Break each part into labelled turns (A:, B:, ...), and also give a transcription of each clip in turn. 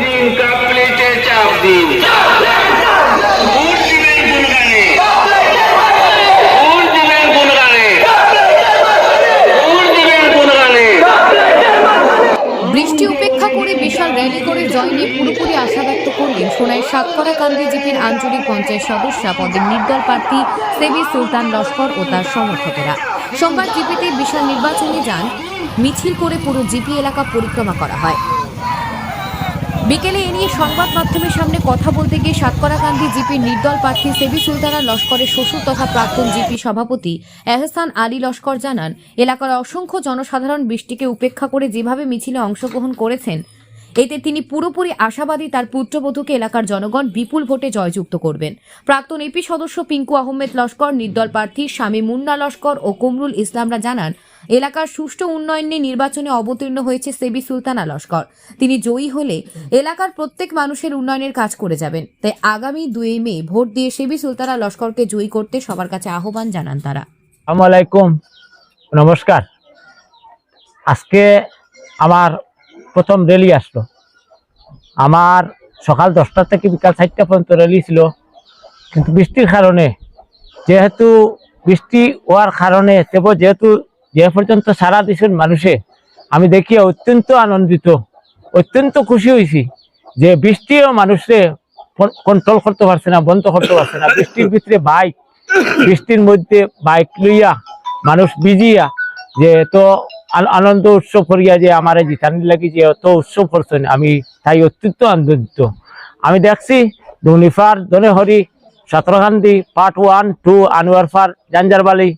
A: দিন কাপ চাপ দিন।
B: বৃষ্টি উপেক্ষা করে বিশাল র্যালি করে জয় নিয়ে পুরোপুরি আশা ব্যক্ত করলেন সোনাই সাতকরা আঞ্চলিক পঞ্চায়েত সদস্য, পদের প্রার্থী সেবি সুলতান লস্কর ও তার সমর্থকেরা। সোমবার জিপিতে বিশাল নির্বাচনে যান, মিছিল করে পুরো জিপি এলাকা পরিক্রমা করা হয়। বিকেলে এ নিয়ে সংবাদ মাধ্যমের সামনে কথা বলতে গিয়ে সাতকরাকান্দি জিপির নির্দল প্রার্থী সেবি সুলতানা লস্করের শ্বশুর তথা প্রাক্তন জিপি সভাপতি এহসান আলী লস্কর জানান, এলাকার অসংখ্য জনসাধারণ বৃষ্টিকে উপেক্ষা করে যেভাবে মিছিলে অংশগ্রহণ করেছেন এতে তিনি পুরোপুরি আশাবাদী তার পুত্রবধূকে এলাকার জনগণ বিপুল ভোটে জয়যুক্ত করবেন। প্রাক্তন এপি সদস্য পিঙ্কু আহমেদ লস্কর, নির্দল প্রার্থী স্বামী মুন্না লস্কর ও কমরুল ইসলামরা জানান, এলাকার সুষ্ঠু উন্নয়ন নিয়ে নির্বাচনে অবতীর্ণ হয়েছে সেবি সুলতানা লস্কর। তিনি জয়ী হলে এলাকার প্রত্যেক মানুষের উন্নয়নের কাজ করে যাবেন। তাই আগামী দুই মে ভোট দিয়ে সেবি সুলতানা লস্করকে জয়ী করতে সবার কাছে আহ্বান জানান তারা।
C: আলাইকুম। নমস্কার। আজকে আমার প্রথম র্যালি আসলো। আমার সকাল দশটা থেকে বিকাল চারটা পর্যন্ত র্যালি ছিল। কিন্তু বৃষ্টির কারণে, যেহেতু বৃষ্টি হওয়ার কারণে, তবু যেহেতু যে পর্যন্ত সারা দেশের মানুষে, আমি দেখি অত্যন্ত আনন্দিত, অত্যন্ত খুশি হয়েছি যে বৃষ্টিও মানুষে কন্ট্রোল করতে পারছে না, বন্ধ করতে পারছে না। বৃষ্টির ভিতরে বাইক বৃষ্টির মধ্যে বাইক লইয়া মানুষ বিজিয়া যে তো আনন্দ উৎসব করিয়া যে আমার জিতানি লাগি যে অত উৎসব করছেন আমি তাই অত্যন্ত আনন্দিত। আমি দেখছি দুনিফার দনেহরি সতরকান্দি পার্ট ওয়ান টু আনোয়ারফার জাঞ্জারবালি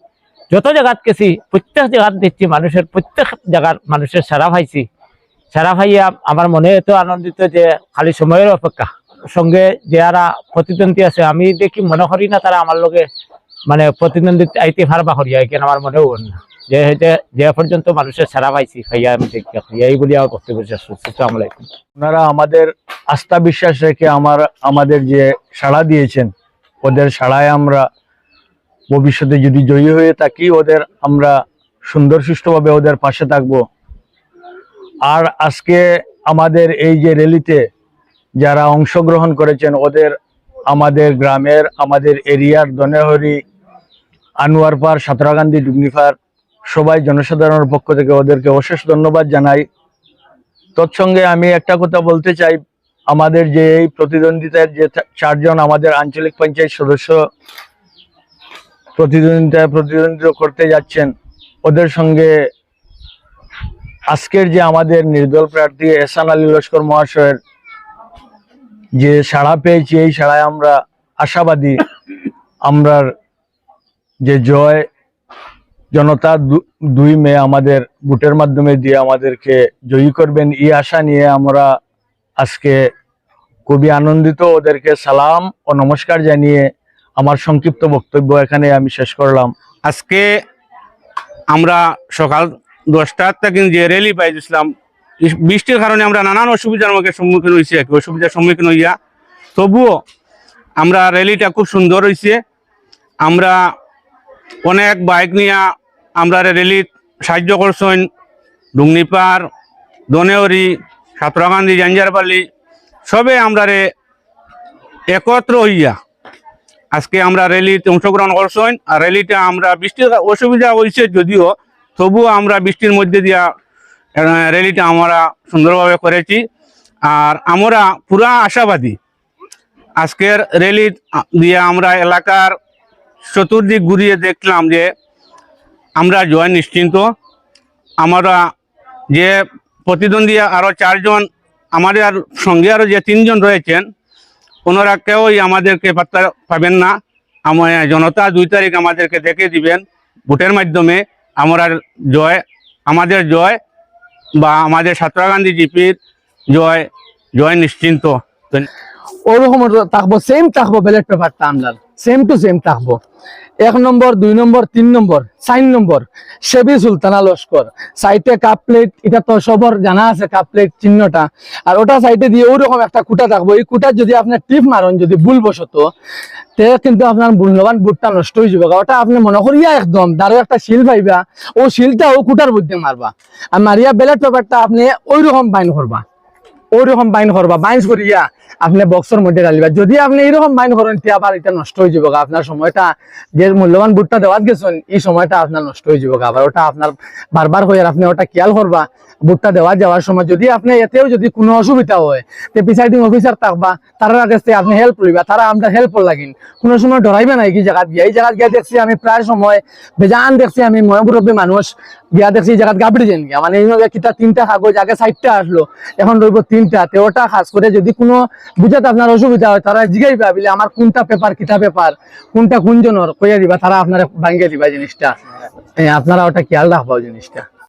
C: যত জায়গাত গেছি, প্রত্যেক জায়গাত দেখছি মানুষের, প্রত্যেক জায়গার মানুষের সারা পাইছি। সারা ভাইয়া আমার মনে এত আনন্দিত যে খালি সময়ের অপেক্ষা। সঙ্গে যারা প্রতিদ্বন্দ্বী আছে, আমি দেখি মনে করি না তারা আমার লগে মানে প্রতিদ্বন্দ্বী আইতে পারবা করিয়া এখানে আমার মনেও না। যে পর্যন্ত মানুষের সারা পাইছি ভাইয়া আমি এই বলি আমার করছি। আসসালামু আলাইকুম।
D: ওনারা আমাদের আস্থা বিশ্বাস রেখে আমার, আমাদের যে সাড়া দিয়েছেন, ওদের সাড়ায় আমরা ভবিষ্যতে যদি জয়ী হয়ে থাকি, ওদের আমরা সুন্দর সুষ্ঠুভাবে ওদের পাশে থাকব। আর আজকে আমাদের এই যে র্যালিতে যারা অংশগ্রহণ করেছেন, ওদের আমাদের গ্রামের, আমাদের এরিয়ার দনেহরি আনোয়ারপাড় সাঁতরাগান্ধী ডুগনিফার সবাই জনসাধারণের পক্ষ থেকে ওদেরকে অশেষ ধন্যবাদ জানাই। তৎসঙ্গে আমি একটা কথা বলতে চাই। আমাদের যে এই প্রতিদ্বন্দ্বিতার যে চারজন আমাদের আঞ্চলিক পঞ্চায়েত সদস্য প্রতিদ্বন্দ্বিতায় প্রতিদ্বন্দ্বিতা করতে যাচ্ছেন, ওদের সঙ্গে আজকের যে আমাদের নির্দল প্রার্থী এহসান আলী লস্কর মহাশয়ের যে সাড়া পেয়েছি, এই সাড়ায় আমরা আশাবাদী। আমরার যে জয় জনতা দুই মে আমাদের ভোটের মাধ্যমে দিয়ে আমাদেরকে জয়ী করবেন এই আশা নিয়ে আমরা আজকে খুবই আনন্দিত। ওদেরকে সালাম ও নমস্কার জানিয়ে আমার সংক্ষিপ্ত বক্তব্য এখানে আমি শেষ করলাম।
E: আজকে আমরা সকাল দশটার থেকে যে র্যালি পাইছিলাম বৃষ্টির কারণে আমরা নানান অসুবিধার মুখে সম্মুখীন হয়েছি কি, অসুবিধার সম্মুখীন হইয়া। তবুও আমরা র্যালিটা খুব সুন্দর হয়েছে আমরা অনেক বাইক নিয়ে আমরা র্যালি সাহায্য করছেন ডুংনিপার দনেওরি সাতরাগান্ধী, জাঞ্জারপালি, সবে আমরা একত্র হইয়া আজকে আমরা র্যালিতে অংশগ্রহণ করছেন। আর র্যালিটা আমরা বৃষ্টির অসুবিধা হয়েছে যদিও, তবুও আমরা বৃষ্টির মধ্যে দিয়া র্যালিটা আমরা সুন্দরভাবে করেছি। আর আমরা পুরা আশাবাদী, আজকের র্যালি দিয়ে আমরা এলাকার চতুর্দিক ঘুরিয়ে দেখলাম যে আমরা জয় নিশ্চিন্ত। আমরা যে প্রতিদ্বন্দ্বী আরও চারজন, আমাদের আর সঙ্গে আরও যে তিনজন রয়েছেন, ওনারা কেউই আমাদেরকে পাত্তা পাবেন না। আমার জনতা দুই তারিখ আমাদেরকে দেখে দিবেন, ভোটের মাধ্যমে আমরা জয়, আমাদের জয় বা আমাদের সাতরা গান্ধী জিপির জয় জয় নিশ্চিন্ত।
F: ওরকম থাকব সেম থাকব ব্যালেট পেপারটা আপনার সেম টু সেম থাকব। এক নম্বর, দুই নম্বর, তিন নম্বর, চার নম্বর, সেবি সুলতানা লস্কর। সাইটে কাপ প্লেট এটা তো সবর জানা আছে, কাপ প্লেট চিহ্নটা। আর ওটা সাইডে দিয়ে ওরকম একটা কুটা থাকব। এই কুটা যদি আপনার টিপ মারেন, যদি ভুলবশত তে কিন্তু আপনার মূল্যবান বুটটা নষ্ট হয়ে যাবে। ওটা আপনি মনে করিয়া একদম দারো একটা শিল পাইবা, ও শিলটা ও কুটার মধ্যে মারবা। আর মারিয়া ব্যালেট পেপারটা আপনি ওই রকম বাইন করবা। ওইরকম বাইন করবা বাইন্স করিয়া আপনি বক্সের মধ্যে ডালিবা যদি আপনি এইরকম বাইন করেন আবার এটা নষ্ট হয়ে যাবে আপনার সময়টা, যে মূল্যবান বুটটা দেওয়াত গেছেন, এই সময়টা আপনার নষ্ট হয়ে যাবে আবার ওটা আপনার বারবার হয়ে আপনি ওটা খেয়াল করবা, বুটটা দেওয়া যাওয়ার সময়। যদি আপনি এতেও যদি কোনো অসুবিধা হয়, তে প্রিসাইডিং অফিসার থাকবা, তার কাছে আপনি হেল্প লইবা, তারা আমরা হেল্প লাগিন। কোনো সময় ডরাইবে না কি জায়গা গিয়া। এই জায়গা গিয়া দেখছি আমি প্রায় সময় বেজান দেখছি আমি ময়মুরব্বী মানুষ গিয়া দেখছি এই জায়গাত গাবড়ি যেন গিয়া। মানে কিতা তিনটা কাগজ, আগে চারটা আসলো, এখন রইব তিনটা ওটা খাস করে যদি কোনো বুঝাতে আপনার অসুবিধা হয়, তারা জিগাই পাবিলে আমার কোনটা পেপার কিতা পেপার কোনটা কোনজনের কইয়া দিবা, তারা আপনারা ভাঙ্গিয়ে দিবা জিনিসটা। আপনারা ওটা খেয়াল রাখবা জিনিসটা।